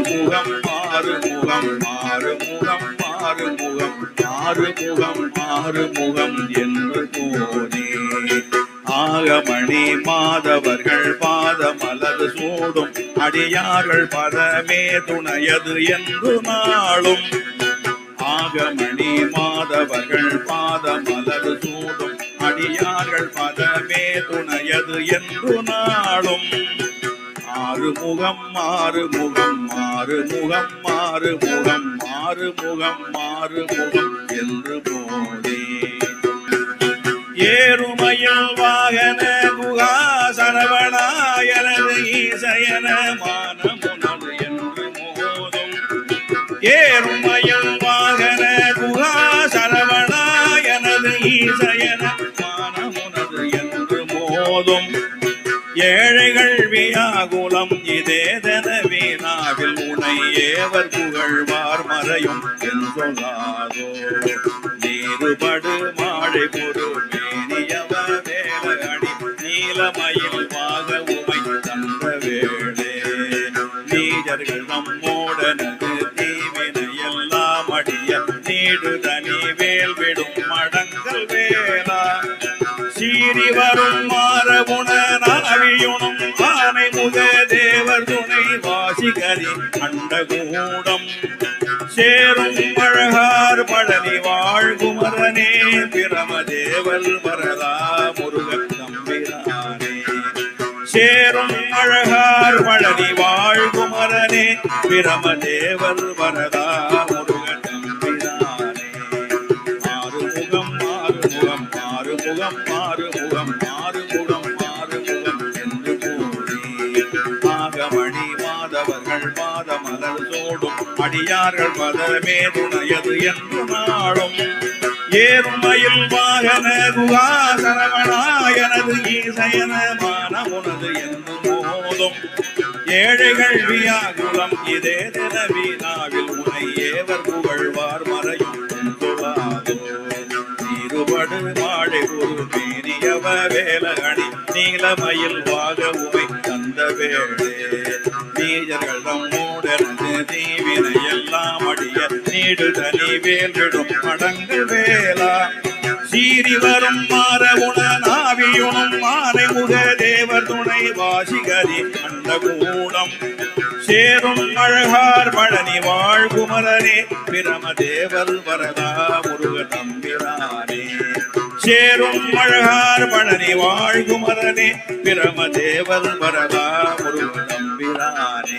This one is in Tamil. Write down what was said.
மாறுமுகம் மாறுமுகம் மாறுமுகம் மாறுமுகம் மாறுமுகம் மாறுமுகம் என்று போனே ஆகமணி மாதவர்கள் பாதமலர் சூடும் அடியார்கள் பதமே துணையது என்று நாளும். ஆகமணி மாதவர்கள் பாதமலர் சூடும் மாறுமுகம் மாறுமுகம் மாறுமுகம் மாறுமுகம் மாறுமுகம் மாறுமுகம் என்று போதே ஏறுமையில் வாகன குகா சரவணாயனது ஈசயன மானமுனது என்று மோதும் ஏறுமையில் வாகன குகா சரவணாயனது ஈசயன ஏழைகள் வியாகுலம் இதேதன வீணாவில் உனை ஏவர் புகழ்வார் மறையும் சொல்லாதோ. நீருபடு மாழை பொரு மேனியவ வேலகடி நீலமயில் வாக உமை தந்த வேளே. நீஜர்கள் நம்மோடனது தீவினை எல்லாம் அடிய நீடு தனி வேல் விடும் மடங்கள் வேளா. சீறி வரும் மாறவுணர் நாவியுணும் ஆனை முக தேவர் துணை வாசிகரி அண்டகூடம் சேரும் அழகார் பழனி வாழ்குமரனே பிரமதேவல் வரதா முருகன் தம்பிரானே சேரும் அழகார் பழனி வாழ்குமரனே பிரமதேவல் வரதா முருகன் தம்பிரானே ஆறுமுகம் ஆறுமுகம் ஆறுமுகம் ஆறுமுகம் ஆறுமுகம் ஆகமணி மாதவர்கள் மாத மலர் சோடும் அடியார்கள் மதமே துணையது என்று நாடும் ஏறுமையில் வாகன குகாசரவனாயனது ஈசயன மானமுனது என்று மோதும் ஏழைகள் வியாகுலம் இதே தினவினாவில் உனை ஏவர் புகழ்வார் மறையும் இருபடு மாடை ஒரு மீறியவ வேலகணி நீலமயில் வாக உமை தந்த வேளே நீஜர்கள் தம்மோடனது தீவினை எல்லாம் அடிய நீடு தனி வேல் விடும் மடங்கள் வேலா சீறி வரும் மாற உண மாலை முக தேவர் துணை வாசிகரி அண்டகூடம் சேரும் அழகார் பழனி வாழ்குமரனே பிரமதேவர் வரதா முருக தம்பிரானே சேரும் அழகார் பழனி வாழ்குமரனே பிரமதேவர் வரதா முருகன் தம்பிரானே